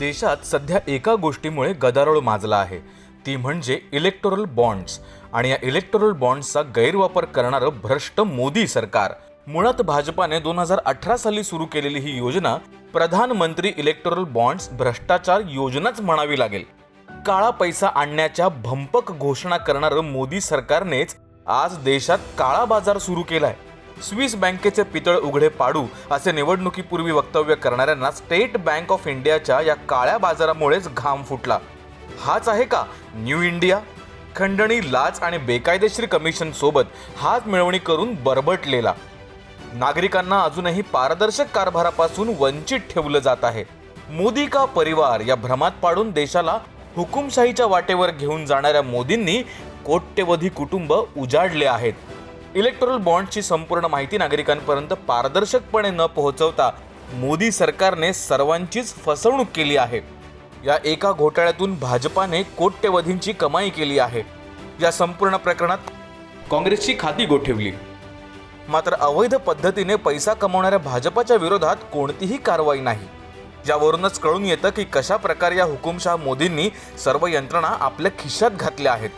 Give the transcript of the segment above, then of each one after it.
देशात सध्या एका गोष्टीमुळे गदारोळ माजला आहे. ती म्हणजे इलेक्टोरल बॉन्ड्स आणि या इलेक्टोरल बॉन्ड्सचा गैरवापर करणारं भ्रष्ट मोदी सरकार. मुळात भाजपाने दोन हजार अठरा साली सुरू केलेली ही योजना प्रधानमंत्री इलेक्टोरल बॉन्ड्स भ्रष्टाचार योजनाच म्हणावी लागेल. काळा पैसा आणण्याच्या भंपक घोषणा करणारं मोदी सरकारनेच आज देशात काळा बाजार सुरू केलाय. स्विस बँकेचे पितळ उघडे पाडू असे निवडणुकीपूर्वी वक्तव्य करणाऱ्यांना स्टेट बँक ऑफ इंडियाच्या या काळ्या बाजारामुळेच घाम फुटला. हाच आहे का न्यू इंडिया? खंडणी लाच आणि बेकायदेशीर कमिशन सोबत हात मिळवणी करून बरबटलेला. नागरिकांना अजूनही पारदर्शक कारभारापासून वंचित ठेवलं जात आहे. मोदी का परिवार या भ्रमात पाडून देशाला हुकुमशाहीच्या वाटेवर घेऊन जाणाऱ्या मोदींनी कोट्यवधी कुटुंब उजाडले आहेत. इलेक्ट्रल बॉन्डची संपूर्ण माहिती नागरिकांपर्यंत पारदर्शकपणे न पोहोचवता मोदी सरकारने सर्वांचीच फसवणूक केली आहे. या एका घोटाळ्यातून भाजपाने कोट्यवधींची कमाई केली आहे. या संपूर्ण प्रकरणात काँग्रेसची खाती गोठवली. मात्र अवैध पद्धतीने पैसा कमवणाऱ्या भाजपाच्या विरोधात कोणतीही कारवाई नाही. यावरूनच कळून येतं की कशा प्रकारे या हुकुमशाह मोदींनी सर्व यंत्रणा आपल्या खिशात घातल्या आहेत.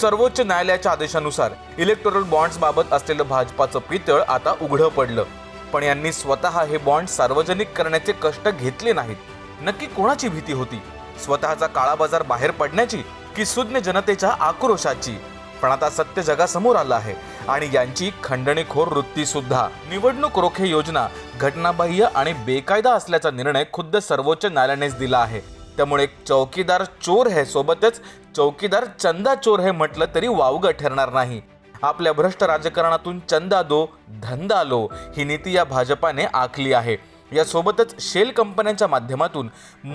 सर्वोच्च न्यायालयाच्या आदेशानुसार इलेक्टोरल बॉन्ड्स बाबत असलेलं भाजपाचं पितळ आता उघडं पडलं. पण यांनी स्वतः हे बॉन्ड सार्वजनिक करण्याचे कष्ट घेतले नाहीत. नक्की कोणाची भीती होती? स्वतःचा काळा बाजार बाहेर पडण्याची की सुज्ञ जनतेच्या आक्रोशाची? पण आता सत्य जगासमोर आलं आहे आणि यांची खंडणीखोर वृत्ती सुद्धा. निवडणूक रोखे योजना घटनाबाह्य आणि बेकायदा असल्याचा निर्णय खुद्द सर्वोच्च न्यायालयानेच दिला आहे. त्यामुळे एक चौकीदार चोर है सोबतच चौकीदार चंदा चोर है म्हटलं तरी वावगं ठरणार नाही. आपल्या भ्रष्ट राजकारणातून चंदा दो धंदा लो ही नीती या भाजपाने आखली आहे. यासोबतच शेल कंपन्यांच्या माध्यमातून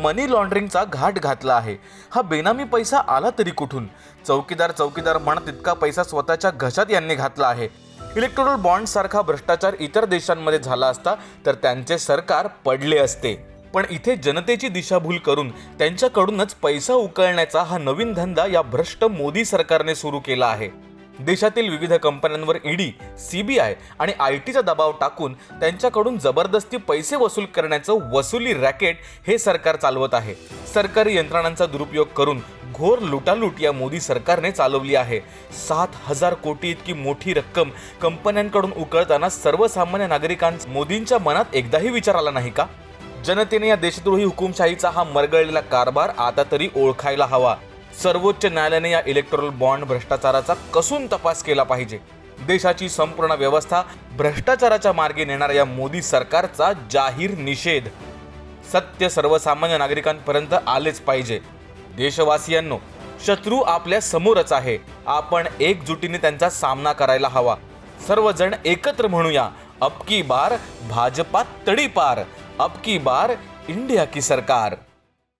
मनी लॉन्ड्रिंगचा घाट घातला आहे. हा बेनामी पैसा आला तरी कुठून? चौकीदार चौकीदार म्हणत तितका पैसा स्वतःच्या घशात यांनी घातला आहे. इलेक्ट्रोल बॉन्ड सारखा भ्रष्टाचार इतर देशांमध्ये झाला असता तर त्यांचे सरकार पडले असते. पण इथे जनतेची दिशाभूल करून त्यांच्याकडूनच पैसा उकळण्याचा हा नवीन धंदा या भ्रष्ट मोदी सरकारने सुरू केला आहे. देशातील विविध कंपन्यांवर ईडी सीबीआय आणि आय टीचा दबाव टाकून त्यांच्याकडून जबरदस्ती पैसे वसूल करण्याचं वसुली रॅकेट हे सरकार चालवत आहे. सरकारी यंत्रणांचा दुरुपयोग करून घोर लुटालूट या मोदी सरकारने चालवली आहे. सात हजार कोटी इतकी मोठी रक्कम कंपन्यांकडून उकळताना सर्वसामान्य नागरिकांचा मोदींच्या मनात एकदाही विचार आला नाही का? जनतेने या देशद्रोही हुकुमशाहीचा हा मरगळलेला कारभार आता तरी ओळखायला हवा. सर्वोच्च न्यायालयाने या इलेक्ट्रोल बॉन्ड भ्रष्टाचाराचा कसून तपास केला पाहिजे? देशाची संपूर्ण व्यवस्था भ्रष्टाचाराच्या मार्गे नेणाऱ्या या मोदी सरकारचा जाहीर निषेध. सत्य सर्वसामान्य नागरिकांपर्यंत आलेच पाहिजे. देशवासियांनो शत्रू आपल्या समोरच आहे. आपण एकजुटीने त्यांचा सामना करायला हवा. सर्वजण एकत्र म्हणूया अबकी बार भाजपा तडीपार. अब की बार इंडिया की सरकार।